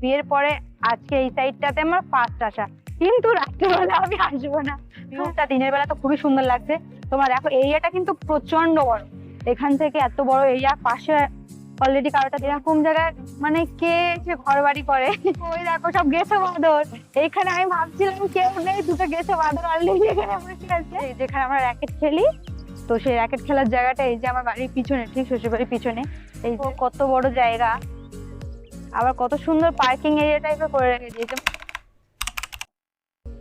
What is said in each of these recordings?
বিয়ের পরে আজকে এই সাইডটাতে আমার ফার্স্ট আসা। কিন্তু রাত্রিবেলা আমি আসব না। ভিউটা দিনের বেলা তো খুবই সুন্দর লাগছে। তোমার দেখো এরিয়াটা কিন্তু প্রচণ্ড বড়। এখান থেকে এত বড় এরিয়া পাশে অলরেডি কারোটা এরকম জায়গায় মানে কে এসে ঘর বাড়ি করে? ওই দেখো সব গেছে বাঁদর এইখানে আমি ভাবছিলাম কেউ নেই, দুটো গেছে বাঁদর অলরেডি এখানে বসে আছে। যেখানে আমরা র্যাকেট খেলি, তো সেই র্যাকেট খেলার জায়গাটা এই যে আমার বাড়ির পিছনে, ঠিক শ্বশুর বাড়ির পিছনে। এই কত বড় জায়গা। আবার কত সুন্দর পার্কিং এরিয়া টাইপের করে রেখে দিয়েছে।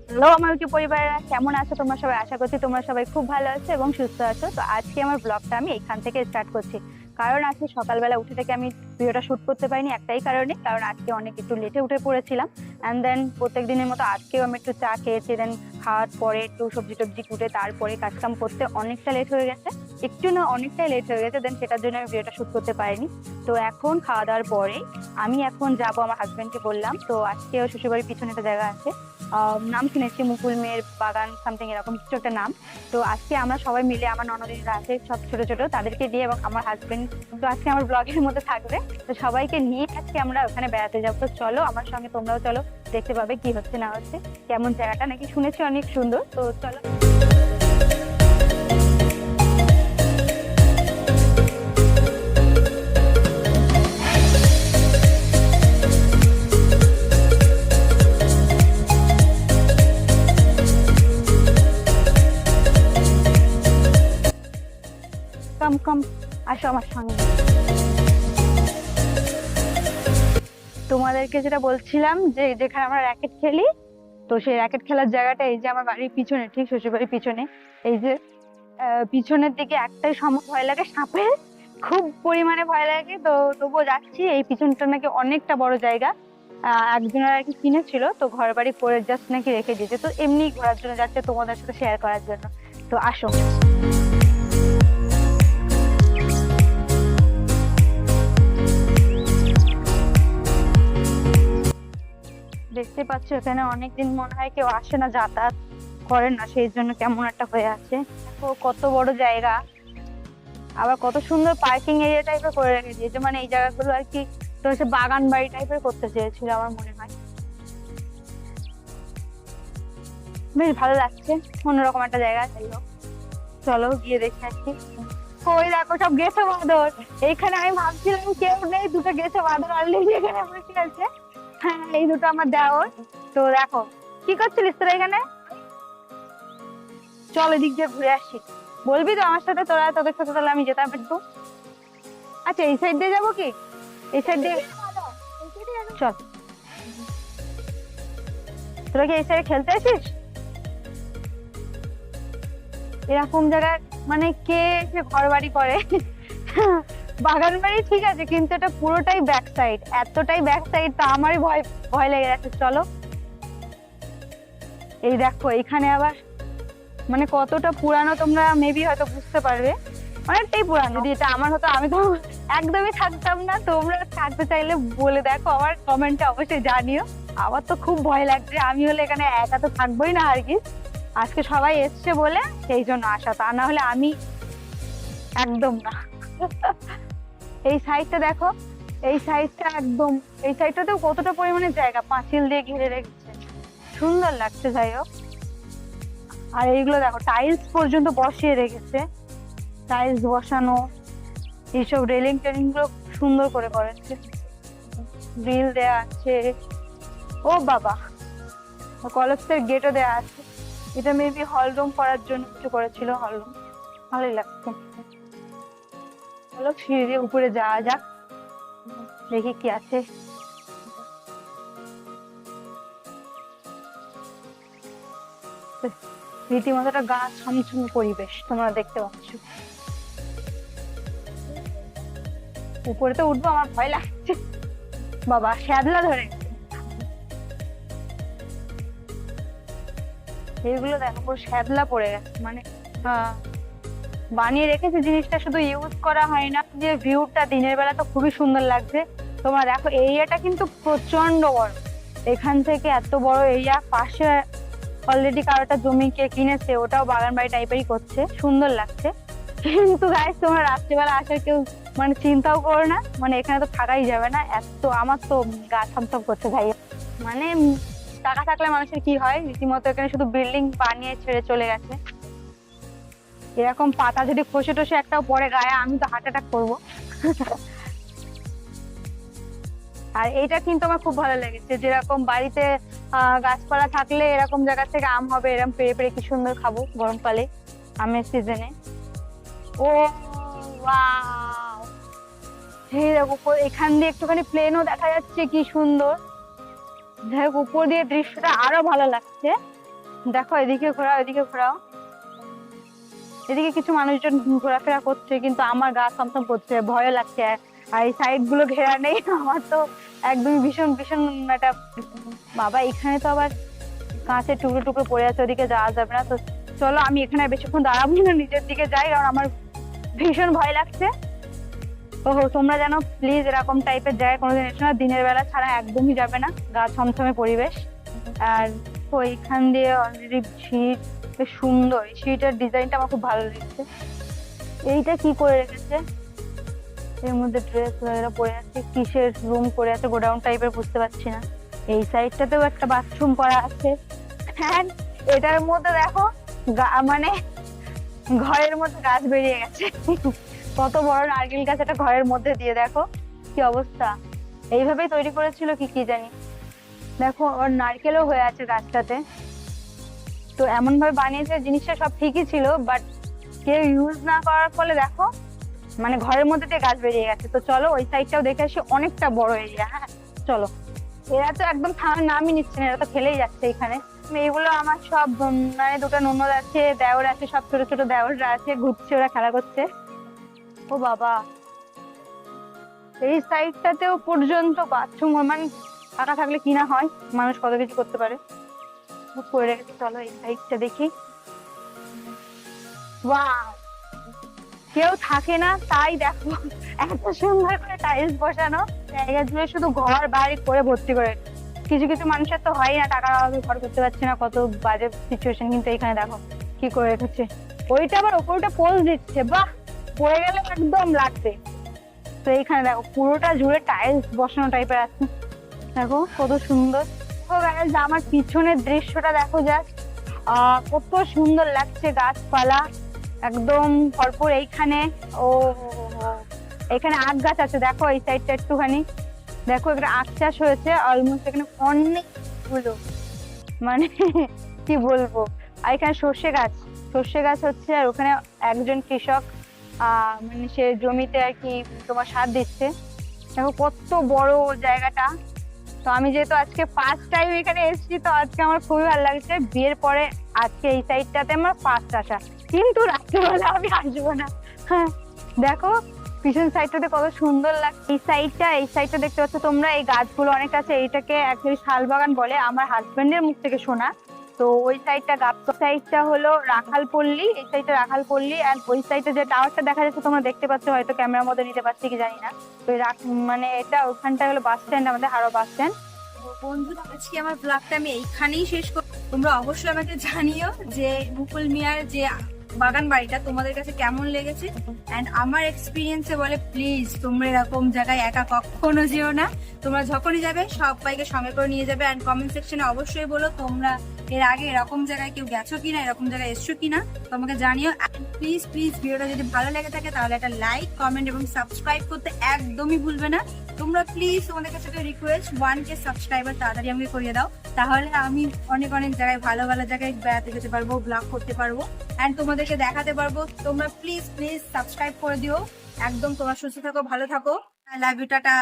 হ্যালো, আমার ইউটিউব পরিবারেরা? কেমন আছো? তোমরা সবাই আশা করছি তোমরা সবাই খুব ভালো আছো এবং সুস্থ আছো। তো আজকে আমার ব্লগটা আমি এখান থেকে স্টার্ট করছি। কারণ আজকে সকালবেলা উঠে থেকে আমি ভিডিওটা শ্যুট করতে পারিনি একটাই কারণে, কারণ আজকে অনেক একটু লেটে উঠে পড়েছিলাম। অ্যান্ড দেন প্রত্যেক দিনের মতো আজকেও আমি একটু চা খেয়েছি দেন খাওয়ার পরে একটু সবজি টবজি কুটে, তারপরে কাজকাম করতে অনেকটা লেট হয়ে গেছে। একটু না অনেকটাই লেট হয়ে গেছে দেন সেটার জন্য আমি ভিডিওটা শুট করতে পারিনি। তো এখন খাওয়া দাওয়ার পরে আমি এখন যাব আমার হাজবেন্ডকে বললাম। তো আজকে শ্বশুরবাড়ির পিছনে একটা জায়গা আছে। নাম শুনেছি, মুকুল মেয়ের বাগান সামথিং এরকম, কিছু একটা নাম। তো আজকে আমরা সবাই মিলে, আমার ননদিনীরা আছে, সব ছোট ছোট, তাদেরকে দিয়ে এবং আমার হাজবেন্ড তো আজকে আমার ব্লগের মধ্যে থাকবে। তো সবাইকে নিয়ে আজকে আমরা ওখানে বেড়াতে যাব। তো চলো, আমার সঙ্গে তোমরাও চলো, দেখতে পাবে কি হচ্ছে, না হচ্ছে, কেমন জায়গাটা। নাকি শুনেছি অনেক সুন্দর, তো চলো। আসো আমার সঙ্গে তোমাদেরকে যেটা বলছিলাম যে যেখানে আমরা র্যাকেট খেলি, তো সেই র্যাকেট খেলার জায়গাটা এই যে আমার বাড়ির পিছনে, ঠিক শ্বশুর বাড়ির পিছনে। এই যে পিছনের দিকে একটাই সম, ভয় লাগে সাপের খুব পরিমাণে ভয় লাগে, তো তবুও যাচ্ছি। এই পিছনটা নাকি অনেকটা বড় জায়গা। একজনের আর কি কিনেছিল, তো ঘর বাড়ি করে জাস্ট নাকি রেখে দিয়েছে। তো এমনি ঘোরার জন্য যাচ্ছে তোমাদের সাথে শেয়ার করার জন্য। তো আসো। দেখতে পাচ্ছ, এখানে অনেকদিন মনে হয় কেউ আসে না, যাতায়াত করেন না, সেই জন্য কেমন একটা হয়ে আছে। কত বড় জায়গা। আবার কত সুন্দর পার্কিং এরিয়া টাইপের করে রেখে দিয়েছে মানে এই জায়গাগুলো আর কি তো হচ্ছে বাগান বাড়ি টাইপের করতে চেয়েছিল আমার মনে হয়। বেশ ভালো লাগছে, অন্যরকম একটা জায়গা ছিল। চলো গিয়ে দেখে আসি। ওই দেখো সব গেছে বাঁদর। এইখানে আমি ভাবছিলাম কেউ নেই, দুটো গেছে বাঁদর। অলরেডি এখানে বসে আছে। হ্যাঁ এই দুটো আমার দেওয়ার তো দেখো, কি করছিলিস তোরা এখানে? চল এদিক দিয়ে ঘুরে আসি। বলবি তো আমার সাথে, তোরা তোদের সাথে তাহলে আমি যেতাম একটু। আচ্ছা এই সাইড দিয়ে যাব কি? এই সাইড দিয়ে চল। তোরা কি এই সাইডে খেলতে আসিস? এরকম জায়গায় মানে কে এসে ঘর বাড়ি করে? বাগান বাড়ি ঠিক আছে, কিন্তু এটা পুরোটাই ব্যাক সাইড এতটাই ব্যাক সাইড তা আমারই ভয় ভয় লেগে গেছে। চলো। এই দেখো, এখানে আবার মানে কতটা পুরানো তোমরা মেবি হয়তো বুঝতে পারবে। অনেকটাই পুরানো। যদি এটা আমার হতো, আমি তো একদমই থাকতাম না। তোমরা থাকতে চাইলে বলে দেখো, আমার কমেন্টে অবশ্যই জানিও। আমার তো খুব ভয় লাগছে। আমি হলে এখানে একা তো থাকবোই না আর কি। আজকে সবাই এসছে বলে, সেই জন্য আসা। তা না হলে আমি একদম না। এই সাইডটা দেখো, এই সাইডটা একদম, এই সাইডটাতেও কতটা পরিমাণে জায়গা, পাঁচিল দিয়ে ঘিরে রেখেছে। সুন্দর লাগছে যাই হোক আর এইগুলো দেখো টাইলস পর্যন্ত বসিয়ে রেখেছে। টাইলস বসানো, এইসব রেলিং টেলিংগুলো সুন্দর করে করেছে। গ্রিল দেয়া আছে। ও বাবা কলেজের গেটও দেয়া আছে। এটা মেবি হল রুম করার জন্য কিছু করেছিল হল রুম ভালোই লাগছে। চলো সিঁড়ি দিয়ে উপরে যাওয়া যাক। দেখি কি আছে। রীতিমতো একটা গা ছমছম পরিবেশ তোমরা দেখতে পাচ্ছ। উপরে তো উঠবো আমার ভয় লাগছে। বাবা শ্যাদলা ধরে। এইগুলো দেখো পুরো শ্যাদলা পড়ে গেছে মানে আহ, বানিয়ে রেখেছে, জিনিসটা শুধু ইউজ করা হয় না। যে ভিউটা দিনের বেলা তো খুবই সুন্দর লাগছে। তোমরা দেখো এরিয়াটা কিন্তু প্রচণ্ড বড়। এখান থেকে এত বড় এরিয়া, পাশে অলরেডি কারোটা জমি কে কিনেছে, ওটাও বাগান বাড়ি টাইপেরই করছে। সুন্দর লাগছে। কিন্তু গাইস তোমরা রাত্রিবেলা আসার কেউ মানে চিন্তাও করো না। মানে এখানে তো থাকাই যাবে না। এত, আমার তো গা থমথম করছে ভাই মানে টাকা থাকলে মানুষের কি হয়? রীতিমতো এখানে শুধু বিল্ডিং বানিয়ে ছেড়ে চলে গেছে। এরকম পাতা যদি খসে টসে একটাও পরে গায়ে, আমি তো হার্ট অ্যাটাক করব। আর এইটা কিন্তু আমার খুব ভালো লেগেছে, যেরকম বাড়িতে গাছপালা থাকলে এরকম জায়গা থেকে আম হবে এরকম পেরে পেরে কি সুন্দর খাব গরমকালে আমের সিজনে ও সেই এখান দিয়ে একটুখানি প্লেনও দেখা যাচ্ছে কি সুন্দর। যাই হোক উপর দিয়ে দৃশ্যটা আরও ভালো লাগছে। দেখো, এদিকে ঘোরাও এদিকে ঘোরাও। এদিকে কিছু মানুষজন ঘোরাফেরা করছে, কিন্তু আমার গা থমথম করছে ভয় লাগছে। আর এই সাইডগুলো ঘেরা নেই, আমার তো একদমই ভীষণ ভীষণ একটা বাবা, এখানে তো আবার কাঁচের টুকরো টুকরো পড়ে আছে, ওদিকে যাওয়া যাবে না। তো চলো, আমি এখানে বেশিক্ষণ দাঁড়াবো না, নিজের দিকে যাই, কারণ আমার ভীষণ ভয় লাগছে। ওহো, তোমরা জানো প্লিজ এরকম টাইপের জায়গায় কোনোদিন এসো না, দিনের বেলা ছাড়া একদমই যাবে না, গা ছমছমে পরিবেশ। আর ওইখান দিয়ে অলরেডি সিঁড়ি বেশ সুন্দর সিঁড়িটার ডিজাইনটা আমার খুব ভালো লেগেছে। এইটা কি করে রেখেছে? এর মধ্যে ড্রেস এরা পরে আছে, কিসের রুম পরে আছে, গোডাউন টাইপের বুঝতে পারছি না। এই সাইডটাতেও একটা বাথরুম করা আছে। হ্যাঁ এটার মধ্যে দেখো মানে ঘরের মধ্যে গাছ বেরিয়ে গেছে। কত বড় নারকেল গাছ একটা ঘরের মধ্যে দিয়ে দেখো, কি অবস্থা। এইভাবেই তৈরি করেছিল কি কি জানি। দেখো ওর নারকেলও হয়ে আছে গাছটাতে। তো এমন ভাবে বানিয়েছে, জিনিসটা সব ঠিকই ছিল বাট কেউ ইউজ না করার ফলে দেখো মানে ঘরের মধ্যে দিয়ে গাছ বেরিয়ে গেছে। তো চলো ওই সাইডটাও দেখে আসি, অনেকটা বড় এরিয়া হ্যাঁ? চলো। এরা তো একদম থামার নামই নিচ্ছে না, এরা তো ফেলেই যাচ্ছে এখানে। এইগুলো আমার সব মানে দুটো ননদ আছে, দেওর আছে, সব ছোট ছোট দেওররা আছে, ঘুরছে, ওরা খেলা করছে। ও বাবা। এই সাইডটাতেও পর্যন্ত বাথরুম মানে ফাঁকা থাকলে কি না হয়, মানুষ কত কিছু করতে পারে। করে চলো এই সাইডটা দেখি। কেউ থাকে না, তাই দেখো, এত সুন্দর করে টাইলস বসানো। জায়গা জুড়ে শুধু ঘর, বাড়ি করে ভর্তি করে কিছু কিছু মানুষের তো হয় না, টাকার অভাবে ঘর করতে পারছে না, কত বাজে সিচুয়েশন কিন্তু এখানে দেখো, কি করে রেখেছে। ওইটা আবার ওপরটা পোজ দিচ্ছে, বাহ! পড়ে গেলে একদম লাগবে। তো এইখানে দেখো, পুরোটা জুড়ে টাইলস বসানো টাইপের আছে। দেখো, কত সুন্দর। তো guys, আমার পিছনের দৃশ্যটা দেখো জাস্ট কত সুন্দর লাগছে গাছপালা। একদম ভরপুর এইখানে। ও। এখানে আখ গাছ আছে দেখো এই সাইডটা একটুখানি। দেখো এখানে আখ চাষ হয়েছে অলমোস্ট এখানে অনেকগুলো। মানে কি বলব? আর এখানে সর্ষে গাছ। সর্ষে গাছ হচ্ছে আর ওখানে একজন কৃষক মানে সে জমিতে আর কি তোমার সার দিচ্ছে। দেখো কত বড় জায়গাটা। তো আমি যেহেতু আজকে ফার্স্ট টাইম এখানে এসেছি, তো আজকে আমার খুবই ভালো লাগছে। বিয়ের পরে আজকে এই সাইডটাতে আমার ফার্স্ট আসা। কিন্তু রাত্রিবেলা আমি আসব না। হ্যাঁ দেখো, পিছন সাইডটাতে কত সুন্দর লাগছে এই সাইডটা এই সাইডটা দেখতে পাচ্ছ তোমরা, এই গাছগুলো অনেক আছে, এইটাকে অ্যাকচুয়ালি শালবাগান বলে। আমার হাজবেন্ডের মুখ থেকে শোনা। তো ওই সাইডটা গাছ সাইডটা হলো রাখালপল্লী এই সাইডটা রাখালপল্লী আর ওই সাইডে যে টাওয়ারটা দেখা যাচ্ছে তোমরা দেখতে পাচ্ছ, হয়তো ক্যামেরার মধ্যে নিতে পারছি কি জানি না। তো মানে এটা ওখানটা হলো বাস স্ট্যান্ড আমাদের হারো বাস স্ট্যান্ড বন্ধুরা আজকে আমার ব্লগটা আমি এইখানেই শেষ করব তোমরা অবশ্যই আমাকে জানিও যে মুকুল মিয়ার যে বাগান বাড়িটা তোমাদের কাছে কেমন লেগেছে? অ্যান্ড আমার এক্সপিরিয়েন্সে বলে প্লিজ তোমরা এরকম জায়গায় একা কখনো যেও না। তোমরা যখনই যাবে, সবাইকে সঙ্গে করে নিয়ে যাবে। অ্যান্ড কমেন্ট সেকশনে অবশ্যই বলো তোমরা এর আগে এরকম জায়গায় কেউ গেছো কিনা, এরকম জায়গায় এসছো কিনা, তোমাকে জানিও। প্লিজ প্লিজ ভিডিওটা যদি ভালো লেগে থাকে, তাহলে একটা লাইক কমেন্ট এবং সাবস্ক্রাইব করতে একদমই ভুলবে না। তোমরা প্লিজ তোমাদের কাছে রিকোয়েস্ট ওয়ান কে সাবস্ক্রাইবার তাড়াতাড়ি আমাকে করিয়ে দাও। তাহলে আমি অনেক অনেক জায়গায়, ভালো ভালো জায়গায় বেড়াতে যেতে পারব ব্লগ করতে পারব। অ্যান্ড তোমাদেরকে দেখাতে পারব। তোমরা প্লিজ প্লিজ সাবস্ক্রাইব করে দিও। একদম তোমরা সুস্থ থাকো, ভালো থাকো। Love you tata.